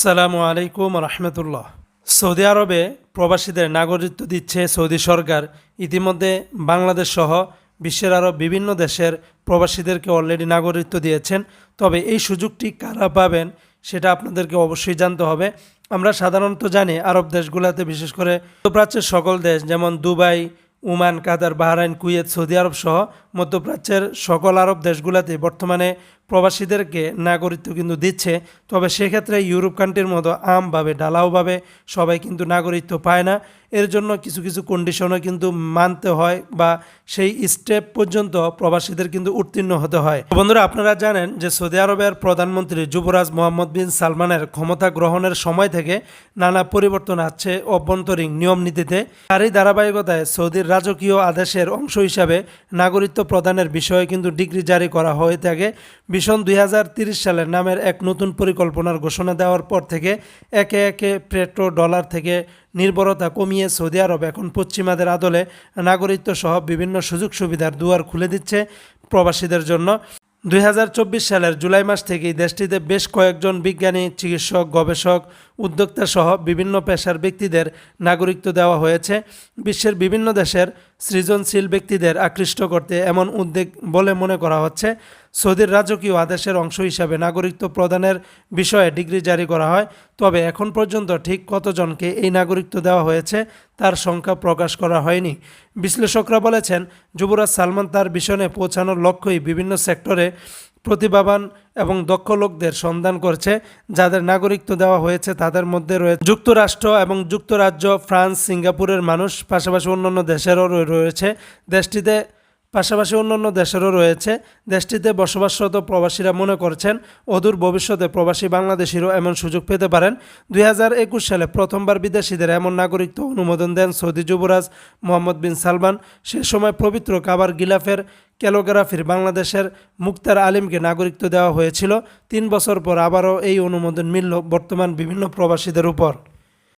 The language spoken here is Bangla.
আসসালামু আলাইকুম রহমতুল্লাহ। সৌদি আরবে প্রবাসীদের নাগরিকত্ব দিচ্ছে সৌদি সরকার। ইতিমধ্যে বাংলাদেশ সহ বিশ্বের আরও বিভিন্ন দেশের প্রবাসীদেরকে অলরেডি নাগরিকত্ব দিয়েছেন। তবে এই সুযোগটি কারা পাবেন সেটা আপনাদেরকে অবশ্যই জানতে হবে। আমরা সাধারণত জানি আরব দেশগুলোতে বিশেষ করে মধ্যপ্রাচ্যের সকল দেশ যেমন Dubai, Oman, Qatar, Bahrain, Kuwait, Saudi Arab সহ মধ্যপ্রাচ্যের সকল আরব দেশগুলোতে বর্তমানে প্রবাসীদেরকে নাগরিকত্ব কিন্তু দিচ্ছে, তবে সেক্ষেত্রে ইউরোপ কান্ট্রির মতো আমভাবে ঢালাওভাবে সবাই কিন্তু নাগরিকত্ব পায় না। এর জন্য কিছু কিছু কন্ডিশনও কিন্তু মানতে হয় বা সেই স্টেপ পর্যন্ত প্রবাসীদের কিন্তু উত্তীর্ণ হতে হয়। বন্ধুরা, আপনারা জানেন যে সৌদি আরবের প্রধানমন্ত্রী যুবরাজ মোহাম্মদ বিন সালমানের ক্ষমতা গ্রহণের সময় থেকে নানা পরিবর্তন আসছে অভ্যন্তরীণ নিয়ম নীতিতে। তারই ধারাবাহিকতায় সৌদির রাজকীয় আদেশের অংশ হিসাবে নাগরিকত্ব প্রদানের বিষয়ে কিন্তু ডিগ্রি জারি করা হয়ে থাকে। ভীষণ দুই সালের নামের এক নতুন পরিকল্পনার ঘোষণা দেওয়ার পর থেকে একে একে পেট্রো ডলার থেকে নির্ভরতা কমিয়ে সৌদি আরব এখন পশ্চিমাদের আদলে নাগরিকত্ব সহ বিভিন্ন সুযোগ সুবিধার দুয়ার খুলে দিচ্ছে প্রবাসীদের জন্য। দুই হাজার চব্বিশ সালের জুলাই মাস থেকেই দেশটিতে বেশ কয়েকজন বিজ্ঞানী, চিকিৎসক, গবেষক উদ্যোক্তা সহ বিভিন্ন পেশার ব্যক্তিদের নাগরিকত্ব দেওয়া হয়েছে। বিশ্বের বিভিন্ন দেশের সৃজনশীল ব্যক্তিদের আকৃষ্ট করতে এমন উদ্যোগ বলে মনে করা হচ্ছে। সৌদির রাজকীয় আদেশের অংশ হিসাবে নাগরিকত্ব প্রদানের বিষয়ে ডিগ্রি জারি করা হয়। তবে এখন পর্যন্ত ঠিক কতজনকে এই নাগরিকত্ব দেওয়া হয়েছে তার সংখ্যা প্রকাশ করা হয়নি। বিশ্লেষকরা বলেছেন, যুবরাজ সালমান তার মিশনে পৌঁছানোর লক্ষ্যই বিভিন্ন সেক্টরে প্রতিভাবান এবং দক্ষ লোকদের সন্ধান করছে, যাদের নাগরিকত্ব দেওয়া হয়েছে তাদের মধ্যে রয়েছে যুক্তরাষ্ট্র এবং যুক্তরাজ্য, ফ্রান্স, সিঙ্গাপুরের মানুষ, পাশাপাশি অন্যান্য দেশেরও রয়ে- রয়েছে। দেশটিতে পাশাপাশি অন্যান্য দেশেরও রয়েছে। দেশটিতে বসবাসরত প্রবাসীরা মনে করছেন, অদূর ভবিষ্যতে প্রবাসী বাংলাদেশিরও এমন সুযোগ পেতে পারেন। দুই হাজার একুশ সালে প্রথমবার বিদেশিদের এমন নাগরিকত্ব অনুমোদন দেন সৌদি যুবরাজ মোহাম্মদ বিন সালমান। সে সময় পবিত্র কাবার গিলাফের ক্যালোগ্রাফির বাংলাদেশের মুক্তার আলিমকে নাগরিকত্ব দেওয়া হয়েছিল। তিন বছর পর আবারও এই অনুমোদন মিলল বর্তমান বিভিন্ন প্রবাসীদের উপর।